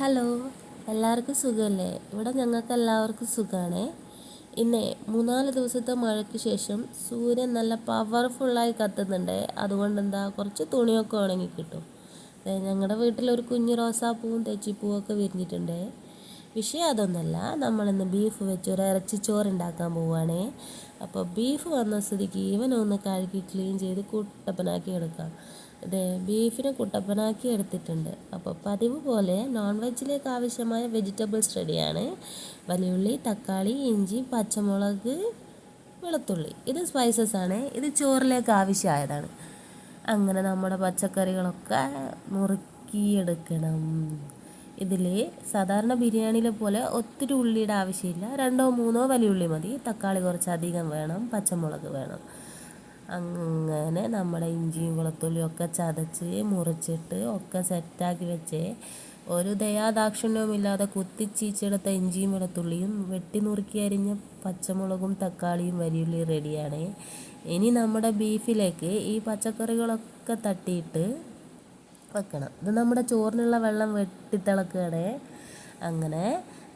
Hello എല്ലാവർക്കും സുഖമല്ലേ? ഇവിടെ ഞങ്ങൾക്ക് എല്ലാവർക്കും സുഖമാണ് ഇന്ന് മൂന്നാൽ ദിവസത്തെ മഴയ്ക്ക് ശേഷം സൂര്യൻ നല്ല പവർഫുള്ളായി കത്തുന്നുണ്ട്. അതുകൊണ്ട് എന്താ കുറച്ച് തുണിയൊക്കെ ഉണങ്ങി കിട്ടും ഞങ്ങളുടെ വീട്ടിൽ ഒരു കുഞ്ഞു റോസാപ്പൂവും തെച്ചിപ്പൂവും ഒക്കെ വിരിഞ്ഞിട്ടുണ്ട്. വിഷയം അതൊന്നുമല്ല നമ്മളിന്ന് ബീഫ് വെച്ച് ഒരു ഇറച്ചിച്ചോറ് ഉണ്ടാക്കാൻ പോവുകയാണ് അപ്പോൾ ബീഫ് വന്ന സ്ഥിതിക്ക് ഇവനൊന്ന് കഴുകി ക്ലീൻ ചെയ്ത് കുട്ടപ്പനാക്കി എടുക്കാം. ബീഫിനെ കുട്ടപ്പനാക്കി എടുത്തിട്ടുണ്ട്. അപ്പോൾ പതിവ് പോലെ നോൺ വെജിലേക്ക് ആവശ്യമായ വെജിറ്റബിൾസ് റെഡിയാണ് വലിയുള്ളി തക്കാളി ഇഞ്ചി പച്ചമുളക് വെളുത്തുള്ളി. ഇത് സ്പൈസസ് ആണ്. ഇത് ചോറിലേക്ക് ആവശ്യമായതാണ്. അങ്ങനെ നമ്മുടെ പച്ചക്കറികളൊക്കെ മുറുക്കിയെടുക്കണം. ഇതിൽ സാധാരണ ബിരിയാണിയിലെ പോലെ ഒത്തിരി ഉള്ളിയുടെ ആവശ്യമില്ല. രണ്ടോ മൂന്നോ വലിയ ഉള്ളി മതി. തക്കാളി കുറച്ചധികം വേണം. പച്ചമുളക് വേണം. അങ്ങനെ നമ്മുടെ ഇഞ്ചിയും വെളുത്തുള്ളിയും ഒക്കെ ചതച്ച് മുറിച്ചിട്ട് ഒക്കെ സെറ്റാക്കി വെച്ച്. ഒരു ദയാദാക്ഷിണ്യവും ഇല്ലാതെ കുത്തിച്ചീച്ചെടുത്ത ഇഞ്ചിയും വെളുത്തുള്ളിയും വെട്ടി നുറുക്കി അരിഞ്ഞ പച്ചമുളകും തക്കാളിയും വരിയുള്ളി റെഡിയാണ്. ഇനി നമ്മുടെ ബീഫിലേക്ക് ഈ പച്ചക്കറികളൊക്കെ തട്ടിയിട്ട് വെക്കണം. ഇത് നമ്മുടെ ചോറിനുള്ള വെള്ളം വെട്ടിത്തിളക്കുകയാണ്. അങ്ങനെ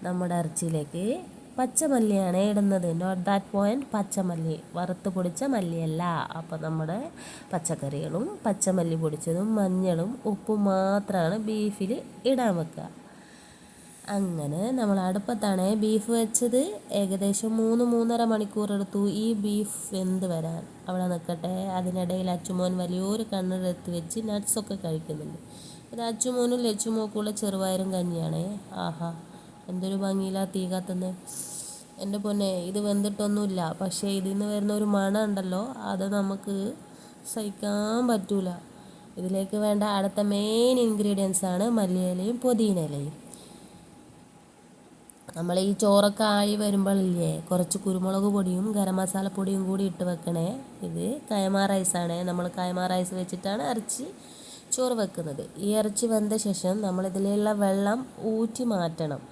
നമ്മുടെ ഇറച്ചിയിലേക്ക് പച്ചമല്ലിയാണ് ഇടുന്നത്. നോട്ട് ദാറ്റ് പോയിന്റ് പച്ചമല്ലി. വറുത്ത് പൊടിച്ച മല്ലിയല്ല. അപ്പോൾ നമ്മുടെ പച്ചക്കറികളും പച്ചമല്ലി പൊടിച്ചതും മഞ്ഞളും ഉപ്പും മാത്രമാണ് ബീഫിൽ ഇടാൻ വെക്കുക അങ്ങനെ നമ്മൾ അടുപ്പത്താണ് ബീഫ് വെച്ചത്. ഏകദേശം മൂന്ന് മൂന്നര മണിക്കൂർ എടുത്തു. ഈ ബീഫ് വെന്ത് വരാൻ. അവിടെ നിൽക്കട്ടെ. അതിനിടയിൽ അച്ചുമോൻ വലിയൊരു കണ്ണെടുത്ത് വെച്ച് നട്ട്സൊക്കെ കഴിക്കുന്നുണ്ട്. ഇത് അച്ചുമോനും ലച്ചുമോക്കുള്ള ചെറുപയറും കഞ്ഞിയാണ്. ആഹാ. എന്തൊരു ഭംഗിയിലാ തീ കത്തുന്നത് എന്റെ പൊന്നെ ഇത് വെന്തിട്ടൊന്നുമില്ല. പക്ഷേ ഇതിൽ നിന്ന് വരുന്ന ഒരു മണം ഉണ്ടല്ലോ അത് നമുക്ക് സഹിക്കാൻ പറ്റൂല. ഇതിലേക്ക് വേണ്ട അടുത്ത മെയിൻ ഇൻഗ്രീഡിയൻസ് ആണ് മല്ലിയിലയും പുതിനയിലയും. നമ്മൾ ഈ ചോറൊക്കെ ആയി വരുമ്പോഴില്ലേ കുറച്ച് കുരുമുളക് പൊടിയും ഗരം മസാല പൊടിയും കൂടി ഇട്ട് വെക്കണേ. ഇത് കൈമ റൈസാണ് നമ്മൾ കൈമ റൈസ് വെച്ചിട്ടാണ് ഇറച്ചി ചോറ് വെക്കുന്നത്. ഈ ഇറച്ചി വെന്ത ശേഷം നമ്മളിതിലുള്ള വെള്ളം ഊറ്റി മാറ്റണം.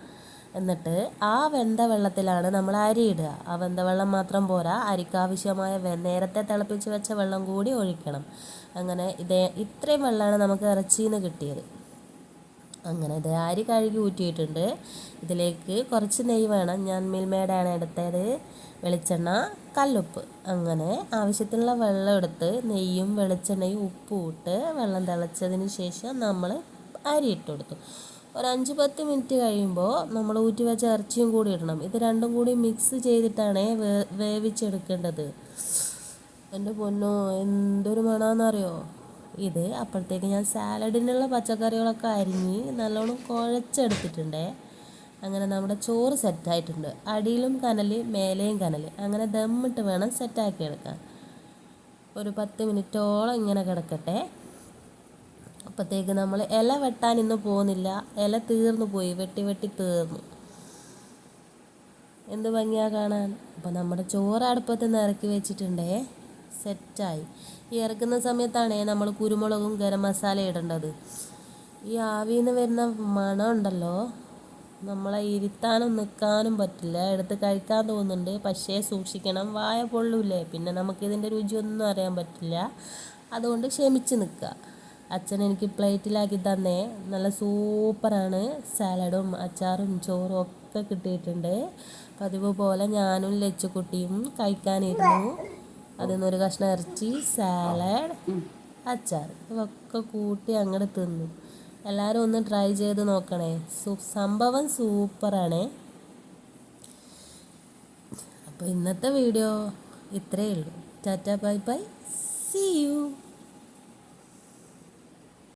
എന്നിട്ട് ആ വെന്ത വെള്ളത്തിലാണ് നമ്മൾ അരി ഇടുക ആ വെന്ത വെള്ളം മാത്രം പോരാ. അരിക്കാവശ്യമായ നേരത്തെ തിളപ്പിച്ച് വെച്ച വെള്ളം കൂടി ഒഴിക്കണം. അങ്ങനെ ഇതേ ഇത്രയും വെള്ളമാണ് നമുക്ക് ഇറച്ചിയിൽ നിന്ന് കിട്ടിയത്. അങ്ങനെ ഇത് അരി കഴുകി ഊറ്റിയിട്ടുണ്ട്. ഇതിലേക്ക് കുറച്ച് നെയ്യ് വേണം. ഞാൻ മിൽമേഡാണ് എടുത്തത്. വെളിച്ചെണ്ണ കല്ലുപ്പ്. അങ്ങനെ ആവശ്യത്തിനുള്ള വെള്ളം എടുത്ത് നെയ്യും വെളിച്ചെണ്ണയും ഉപ്പും ഇട്ട് വെള്ളം തിളച്ചതിന് ശേഷം നമ്മൾ അരി ഇട്ട് കൊടുത്തു. ഒരു അഞ്ച് പത്ത് മിനിറ്റ് കഴിയുമ്പോൾ നമ്മൾ ഊറ്റി വെച്ച ഇറച്ചിയും കൂടി ഇടണം. ഇത് രണ്ടും കൂടി മിക്സ് ചെയ്തിട്ടാണ് വേ വേവിച്ചെടുക്കേണ്ടത്. എന്റെ പൊന്നോ എന്തൊരു മണമെന്നറിയോ ഇത് അപ്പോഴത്തേക്ക് ഞാൻ സാലഡിനുള്ള പച്ചക്കറികളൊക്കെ അരിഞ്ഞ് നല്ലോണം കുഴച്ചെടുത്തിട്ടുണ്ടേ. അങ്ങനെ നമ്മുടെ ചോറ് സെറ്റായിട്ടുണ്ട് അടിയിലും കനൽ മേലെയും കനൽ അങ്ങനെ ദമ്മിട്ട് വേണം സെറ്റാക്കി എടുക്കാൻ. ഒരു പത്ത് മിനിറ്റോളം ഇങ്ങനെ കിടക്കട്ടെ. അപ്പോഴത്തേക്ക് നമ്മൾ ഇല വെട്ടാൻ ഇന്ന് പോകുന്നില്ല. ഇല തീർന്നു പോയി. വെട്ടി വെട്ടി തീർന്നു. എന്ത് ഭംഗിയാ കാണാൻ? അപ്പോൾ നമ്മുടെ ചോറ് അടുപ്പത്ത് നിന്ന് ഇറക്കി വെച്ചിട്ടുണ്ടേ. സെറ്റായി. ഈ ഇറക്കുന്ന സമയത്താണ് നമ്മൾ കുരുമുളകും ഗരം മസാല ഇടേണ്ടത്. ഈ ആവിയിൽ നിന്ന് വരുന്ന മണം ഉണ്ടല്ലോ. നമ്മളെ ഇരുത്താനും നിൽക്കാനും പറ്റില്ല. എടുത്ത് കഴിക്കാൻ തോന്നുന്നുണ്ട്. പക്ഷേ സൂക്ഷിക്കണം. വായ പൊള്ളൂലേ പിന്നെ നമുക്കിതിന്റെ രുചിയൊന്നും അറിയാൻ പറ്റില്ല. അതുകൊണ്ട് ക്ഷമിച്ച് നിൽക്കുക. അച്ഛൻ എനിക്ക് പ്ലേറ്റിലാക്കി തന്നേ. നല്ല സൂപ്പറാണ്. സാലഡും അച്ചാറും ചോറും ഒക്കെ കിട്ടിയിട്ടുണ്ട്. പതിവ് പോലെ ഞാനും ലച്ചുക്കുട്ടിയും കഴിക്കാനിരുന്നു. അതിൽ നിന്നൊരു കഷ്ണം ഇറച്ചി സാലഡ് അച്ചാർ ഇതൊക്കെ കൂട്ടി അങ്ങോട്ട് തിന്നു. എല്ലാവരും ഒന്ന് ട്രൈ ചെയ്ത് നോക്കണേ. സംഭവം സൂപ്പറാണ്. അപ്പോൾ ഇന്നത്തെ വീഡിയോ ഇത്രയേ ഉള്ളൂ. Tata bye bye. See you